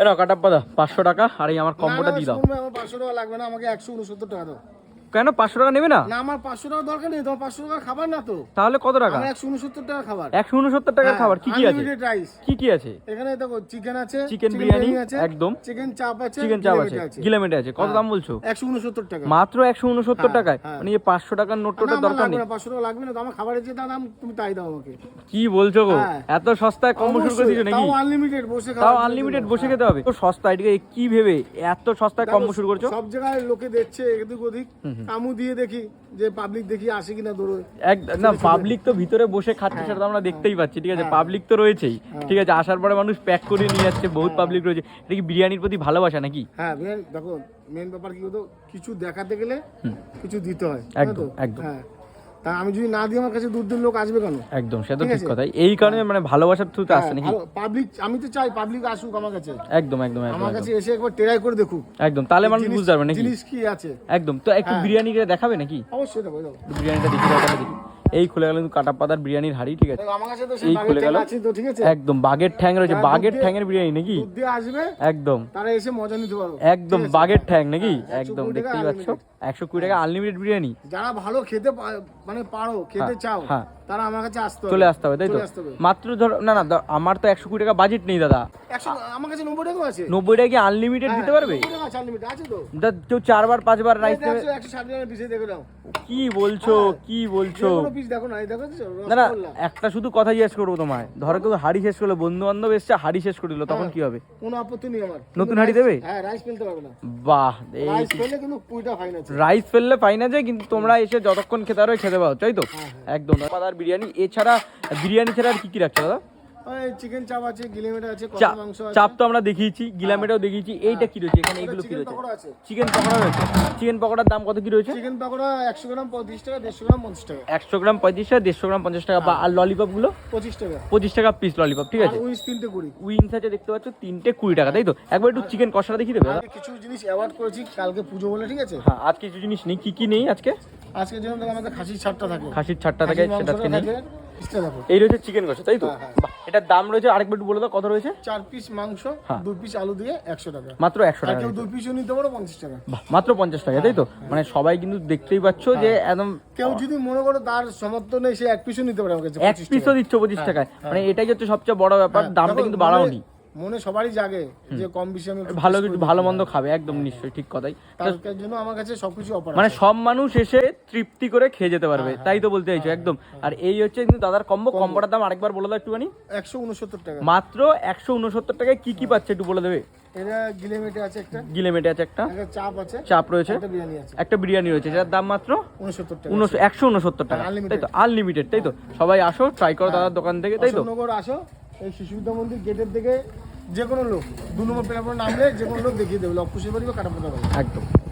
এ নাও কাটাপ্পা দা পাঁচশো টাকা আর এই আমার কম্বোটা দিয়ে দাও। আমার পাঁচশো টাকা লাগবে না আমাকে একশো উনসত্তর টাকা দাও। কেন? পাঁচশো টাকা নেবে না? না আমার পাঁচশো টাকা দরকার নেই তোমার পাঁচশো টাকা খাবার না তো। তাহলে কত টাকা? একশো উনসত্তর টাকা খাবার। একশো উনসত্তর টাকার খাবার কি কি আছে? রাইস কি কি আছে? এখানে দেখো চিকেন আছে চিকেন বিরিয়ানি আছে একদম। চিকেন চাপ আছে চিকেন চাপ আছে গিলেমেটে আছে কত দাম বলছো? একশো উনসত্তর টাকা। মাত্র একশো উনসত্তর হ্যাঁ, টাকায়? হ্যাঁ। মানে এই পাঁচশো টাকার নোটটা দরকার নেই? পাঁচশো টাকা লাগবে না তো আমার খাবারের যে দাম তুমি তাই দাও আমাকে। কি বলছো গো? হ্যাঁ। এত সস্তায় কম্বো শুরু করে দিছো নাকি? তাও আনলিমিটেড বসে তাও আনলিমিটেড বসে খেতে হবে। তো সস্তা এদিকে কি ভেবে এত সস্তায় কম্বো শুরু করছ? সব জায়গায় লোকে দেখছে এদিক ওদিক। আমু দিয়ে দেখি যে পাবলিক দেখি আসে কিনা দৌড়ে এক না পাবলিক তো ভিতরে বসে খাচ্ছে সেটা তো আমরা দেখতেই পাচ্ছি ঠিক আছে? পাবলিক তো রয়েছেই ঠিক আছে? আসার পরে মানুষ প্যাক করে নিয়ে যাচ্ছে বহুত পাবলিক রয়েছে। এটা কি বিরিয়ানির প্রতি ভালোবাসা নাকি? হ্যাঁ দেখো মেন ব্যাপার কি হতো কিছু দেখাতে গেলে কিছু দিতে হয় একদম, একদম। হ্যাঁ। তা আমি যদি না দিই আমার কাছে দূর দূর লোক আসবে কেন? একদম সে তো ঠিক কথাই। এই কারণে মানে ভালোবাসার থ্রুতে আসছে নাকি? পাবলিক আমি তো চাই পাবলিক আসুক আমার কাছে। একদম একদম আমার কাছে এসে একবার ট্রাই করে দেখুক। একদম তাহলে মানুষ বুঝতে পারবে নাকি? জিনিস কি আছে? একদম তো একটু হ্যাঁ। বিরিয়ানি করে দেখাবে নাকি? অবশ্যই দেবো বিরিয়ানিটা দেখি। এই খুলে গেল কিন্তু কাটা পাতার বিরিয়ানির হাড়ি ঠিক আছে? এই খুলে গেল। ঠিক আছে? একদম বাঘের ঠ্যাং রয়েছে। বাঘের ঠ্যাঙের বিরিয়ানি নাকি? আসবে একদম। তারা এসে মজা নিতে পারবে। একদম বাঘের ঠ্যাং নাকি? হ্যাঁ, একদম দেখতেই পাচ্ছ। একশো কুড়ি টাকা আনলিমিটেড বিরিয়ানি। যারা ভালো খেতে মানে পারো খেতে চাও হ্যাঁ। তারা আমার কাছে আসতে চলে আসতে হবে তাই তো? মাত্র ধর না না আমার তো একশো কুড়ি টাকা বাজেট নেই দাদা। আমার কাছে নব্বই টাকাও আছে। নব্বই টাকা কি আনলিমিটেড দিতে পারবে? নব্বই আছে তো। কেউ চারবার পাঁচবার রাইস টাকা কি বলছো হ্যাঁ। কি বলছো? না না একটা শুধু কথা জিজ্ঞেস করব তোমায়। ধরো কেউ হাড়ি শেষ করল বন্ধু বান্ধব এসছে হাড়ি শেষ করে দিল তখন হ্যাঁ। কি হবে? কোনো আপত্তি নেই আমার। নতুন হাঁড়ি দেবে? হ্যাঁ রাইস ফেলতে পারবে না। বাহ রাইস ফেললে কিন্তু ফাইন আছে। রাইস ফেললে কিন্তু তোমরা এসে যতক্ষণ খেতে পারো খেতে পারো তাই তো? হ্যাঁ, একদম। বিরিয়ানি এছাড়া বিরিয়ানি ছাড়া আর কি কি রাখছো দাদা? চিকেন চাপ আছে গিলিমেট আছে কষা চাপ মাংস আছে। চাপ তো আমরা দেখিয়েছি গিলামেটাও দেখিয়েছি এইটা কি রয়েছে এখানে? এইগুলো কি রয়েছে? চিকেন পকোড়া রয়েছে। চিকেন পকোড়ার দাম কত কি রয়েছে? চিকেন পকোড়া গ্রাম টাকা দেড়শো গ্রাম পঞ্চাশ টাকা। একশো গ্রাম পঁয়ত্রিশ টাকা দেড়শো গ্রাম পঞ্চাশ টাকা। বা আর ললিপপগুলো? পঁচিশ টাকা। পঁচিশ টাকা পিস ললিপপ ঠিক আছে? উইস তিনটে কুড়ি। উইংস আছে দেখতে পাচ্ছ তিনটে কুড়ি টাকা তাই তো? একবার একটু চিকেন কষাটা দেখিয়ে দেবে কিছু জিনিস অ্যাওয়ার্ড করেছি কালকে পুজো বলে ঠিক আছে? হ্যাঁ আজকে কিছু জিনিস নেই কি কি নেই আজকে? আজকে যেমন আমাদের খাসির ছাড়টা থাকে। খাসির ছাড়টা থাকে সেটা আজকে নেই। এই রয়েছে চিকেন কষা তাই তো? হ্যাঁ, হ্যাঁ। এটার দাম রয়েছে আরেকবার একটু বলে দাও কত রয়েছে? চার পিস মাংস হ্যাঁ। দুই পিস আলু দিয়ে একশো টাকা। মাত্র একশো টাকা কেউ দুই পিসও নিতে পারো পঞ্চাশ টাকা। মাত্র পঞ্চাশ টাকা তাই তো? মানে সবাই কিন্তু দেখতেই পাচ্ছ যে একদম কেউ যদি মনে করো তার সমর্থ নেই সে এক পিসও নিতে পারে আমার কাছে এক পিসও। দিচ্ছ পঁচিশ টাকায়। মানে এটাই হচ্ছে সবচেয়ে বড় ব্যাপার দামটা কিন্তু বাড়াও বাড়াওনি। মনে সবারই জাগে যে কম বেশি আমি ভালো কিছু ভালো মন্দ খাবে একদম নিশ্চয়ই ঠিক কথাই। তার জন্য আমার কাছে সবকিছু অফার মানে সব মানুষ এসে তৃপ্তি করে খেয়ে যেতে পারবে তাই তো বলতে চাইছো একদম। আর এই হচ্ছে কিন্তু দাদার কম্বো কম্বোটার দাম আরেকবার বলে দাও একটুখানি। একশো উনসত্তর টাকা। মাত্র একশো উনসত্তর টাকায় কি কি পাচ্ছে একটু বলে দেবে? এটা গিলেমেটে আছে একটা। গিলেমেটে আছে একটা। চাপ আছে। চাপ রয়েছে। একটা বিরিয়ানি আছে। একটা বিরিয়ানি রয়েছে যার দাম মাত্র উনসত্তর টাকা। উনশো একশো উনসত্তর টাকা। Unlimited। তাই তো আনলিমিটেড তাই তো। সবাই আসো ট্রাই করো দাদার দোকান থেকে তাই তো? আসো। এই শিশু বিদ্যা মন্দির গেটের দিকে যে কোনো লোক, দু নম্বর প্ল্যাটফর্মে নামলে যে কোনো লোক দেখিয়ে দেবে, লক্ষ্য বাড়ি বা কাটাপোতা একদম।